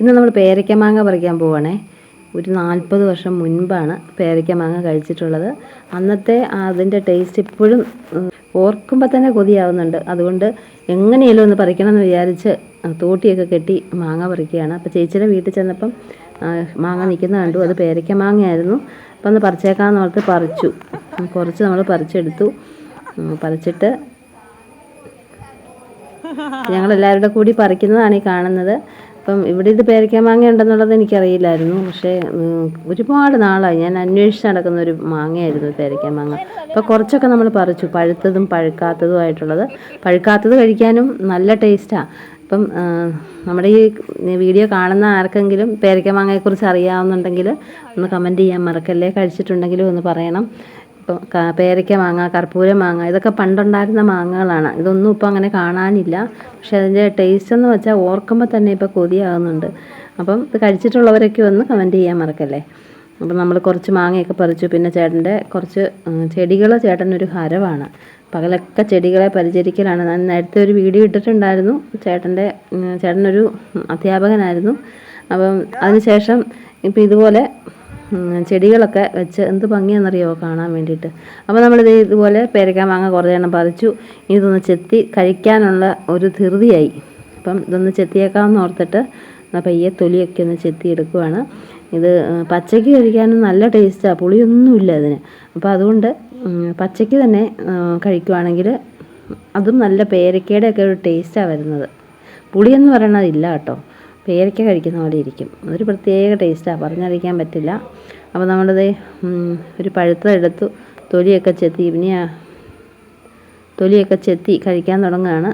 ഇന്ന് നമ്മൾ പേരയ്ക്ക മാങ്ങ പറിക്കാൻ പോവുകയാണേ ഒരു നാൽപ്പത് വർഷം മുൻപാണ് പേരയ്ക്ക മാങ്ങ കഴിച്ചിട്ടുള്ളത്. അന്നത്തെ അതിന്റെ ടേസ്റ്റ് ഇപ്പോഴും ഓർക്കുമ്പോൾ തന്നെ കൊതിയാവുന്നുണ്ട്. അതുകൊണ്ട് എങ്ങനെയെങ്കിലും ഒന്ന് പറിക്കണം എന്ന് വിചാരിച്ച് തോട്ടിയൊക്കെ കെട്ടി മാങ്ങ പറിക്കുകയാണ്. അപ്പോൾ ചേച്ചിയുടെ വീട്ടിൽ ചെന്നപ്പം മാങ്ങ നിൽക്കുന്ന കണ്ടു. അത് പേരയ്ക്ക മാങ്ങയായിരുന്നു. അപ്പോൾ ഒന്ന് പറിച്ചേക്കാമെന്ന് ഓർത്ത് പറിച്ചു. കുറച്ച് നമ്മൾ പറിച്ചെടുത്തു. പറിച്ചിട്ട് ഞങ്ങളെല്ലാവരുടെ കൂടി പറിക്കുന്നതാണ് ഈ കാണുന്നത്. അപ്പം ഇവിടെ ഇത് പേരയ്ക്ക മാങ്ങ ഉണ്ടെന്നുള്ളത് എനിക്കറിയില്ലായിരുന്നു. പക്ഷേ ഒരുപാട് നാളായി. ഞാൻ അന്വേഷിച്ച് നടക്കുന്ന ഒരു മാങ്ങയായിരുന്നു പേരയ്ക്ക മാങ്ങ. അപ്പോൾ കുറച്ചൊക്കെ നമ്മൾ പറിച്ചു. പഴുത്തതും പഴുക്കാത്തതുമായിട്ടുള്ളത്. പഴുക്കാത്തത് കഴിക്കാനും നല്ല ടേസ്റ്റാണ് അപ്പം നമ്മുടെ ഈ വീഡിയോ കാണുന്ന ആർക്കെങ്കിലും പേരയ്ക്ക മാങ്ങയെക്കുറിച്ച് അറിയാവുന്നുണ്ടെങ്കിൽ ഒന്ന് കമന്റ് ചെയ്യാൻ മറക്കല്ലേ? കഴിച്ചിട്ടുണ്ടെങ്കിലും ഒന്ന് പറയണം. പേരയ്ക്ക മാങ്ങ കർപ്പൂര മാങ്ങ ഇതൊക്കെ പണ്ടുണ്ടായിരുന്ന മാങ്ങകളാണ്. ഇതൊന്നും ഇപ്പോൾ അങ്ങനെ കാണാനില്ല. പക്ഷെ അതിന്റെ ടേസ്റ്റ് എന്ന് വെച്ചാൽ ഓർക്കുമ്പോൾ തന്നെ ഇപ്പോൾ കൊതിയാകുന്നുണ്ട്. അപ്പം ഇത് കഴിച്ചിട്ടുള്ളവരൊക്കെ ഒന്ന് കമന്റ് ചെയ്യാൻ മറക്കല്ലേ? അപ്പം നമ്മൾ കുറച്ച് മാങ്ങയൊക്കെ പറിച്ചു. പിന്നെ ചേട്ടന്റെ കുറച്ച് ചെടികൾ ചേട്ടനൊരു ഹരവാണ്. പകലൊക്കെ ചെടികളെ പരിചരിക്കലാണ്. ഞാൻ നേരത്തെ ഒരു വീഡിയോ ഇട്ടിട്ടുണ്ടായിരുന്നു. ചേട്ടന്റെ ചേട്ടനൊരു അധ്യാപകനായിരുന്നു. അപ്പം അതിനുശേഷം ഇപ്പം ഇതുപോലെ ചെടികളൊക്കെ വെച്ച് എന്ത് ഭംഗിയാണെന്നറിയോ കാണാൻ വേണ്ടിയിട്ട്. അപ്പോൾ നമ്മൾ നമ്മളിത് ഇതുപോലെ പേരക്ക മാങ്ങ കുറേ എണ്ണം പറിച്ചു. ഇതൊന്ന് ചെത്തി കഴിക്കാനുള്ള ഒരു ധൃതിയായി. അപ്പം ഇതൊന്ന് ചെത്തിയേക്കാമെന്ന് ഓർത്തിട്ട് പയ്യെ തൊലിയൊക്കെ ഒന്ന് ചെത്തി എടുക്കുവാണ് ഇത് പച്ചയ്ക്ക് കഴിക്കാനും നല്ല ടേസ്റ്റാണ് പുളിയൊന്നുമില്ല അതിന്. അപ്പോൾ അതുകൊണ്ട് പച്ചയ്ക്ക് തന്നെ കഴിക്കുവാണെങ്കിൽ അതും നല്ല പേരക്കയുടെ ഒക്കെ ഒരു ടേസ്റ്റാണ് വരുന്നത്. പുളിയെന്ന് പറയണതില്ല കേട്ടോ. പേരയ്ക്ക കഴിക്കുന്ന പോലെ ഇരിക്കും. അതൊരു പ്രത്യേക ടേസ്റ്റാണ് പറഞ്ഞറിയിക്കാൻ പറ്റില്ല. അപ്പോൾ നമ്മളത് ഒരു പഴുത്തെടുത്തു തൊലിയൊക്കെ ചെത്തി പിന്നെ തൊലിയൊക്കെ ചെത്തി കഴിക്കാൻ തുടങ്ങുകയാണ്.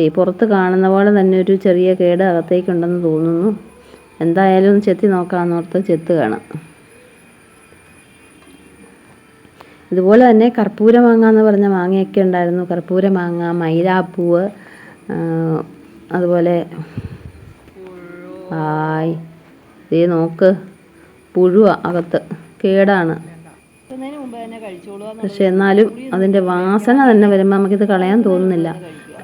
ഈ പുറത്ത് കാണുന്ന പോലെ തന്നെ ഒരു ചെറിയ കേട് അകത്തേക്കുണ്ടെന്ന് തോന്നുന്നു. എന്തായാലും ഒന്ന് ചെത്തി നോക്കാമെന്നോർത്ത് ചെത്തുകയാണ്. ഇതുപോലെ തന്നെ കർപ്പൂര മാങ്ങ എന്ന് പറഞ്ഞ മാങ്ങയൊക്കെ ഉണ്ടായിരുന്നു. കർപ്പൂര മാങ്ങ മൈലാപ്പൂവ് അതുപോലെ ആയ്. ദേ നോക്ക്. പുഴുവ അകത്ത്. കേടാണ്. പക്ഷെ എന്നാലും അതിന്റെ വാസന തന്നെ വരുമ്പോൾ നമുക്കിത് കളയാൻ തോന്നുന്നില്ല.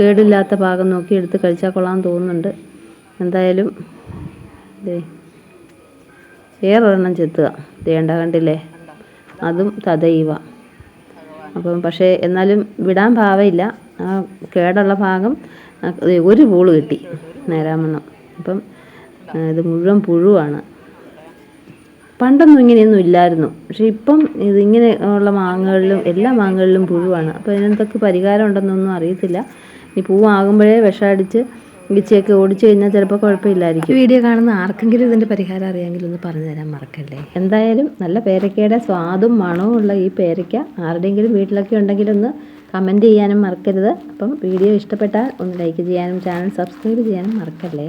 കേടില്ലാത്ത ഭാഗം നോക്കി എടുത്ത് കഴിച്ചാൽ കൊള്ളാൻ തോന്നുന്നുണ്ട്. എന്തായാലും ദേ. വേറൊരെണ്ണം ചെത്തുക. വേണ്ട കണ്ടില്ലേ? അതും തതൈവ അപ്പം പക്ഷേ എന്നാലും വിടാൻ ഭാവയില്ല ആ കേടുള്ള ഭാഗം ഒരു പൂൾ കിട്ടി. നേരാമണ്ണം. അപ്പം ഇത് മുഴുവൻ പുഴുവാണ്. പണ്ടൊന്നും ഇങ്ങനെയൊന്നും ഇല്ലായിരുന്നു. പക്ഷെ ഇപ്പം ഇതിങ്ങനെ ഉള്ള മാങ്ങകളിലും എല്ലാ മാങ്ങകളിലും പുഴുവാണ്. അപ്പോൾ ഇതിനെന്തൊക്കെ പരിഹാരം ഉണ്ടെന്നൊന്നും അറിയത്തില്ല. ഈ പൂവാകുമ്പോഴേ വിഷമടിച്ച് ഇടിച്ചൊക്കെ ഓടിച്ചു കഴിഞ്ഞാൽ ചിലപ്പോൾ കുഴപ്പമില്ലായിരിക്കും. വീഡിയോ കാണുന്ന ആർക്കെങ്കിലും ഇതിന്റെ പരിഹാരം അറിയാമെങ്കിൽ ഒന്ന് പറഞ്ഞു തരാൻ മറക്കല്ലേ? എന്തായാലും നല്ല പേരക്കയുടെ സ്വാദും മണവും ഉള്ള ഈ പേരക്ക ആരുടെയെങ്കിലും വീട്ടിലൊക്കെ ഉണ്ടെങ്കിൽ ഒന്ന് കമന്റ് ചെയ്യാനും മറക്കരുത്. അപ്പം വീഡിയോ ഇഷ്ടപ്പെട്ടാൽ ഒന്ന് ലൈക്ക് ചെയ്യാനും ചാനൽ സബ്സ്ക്രൈബ് ചെയ്യാനും മറക്കല്ലേ?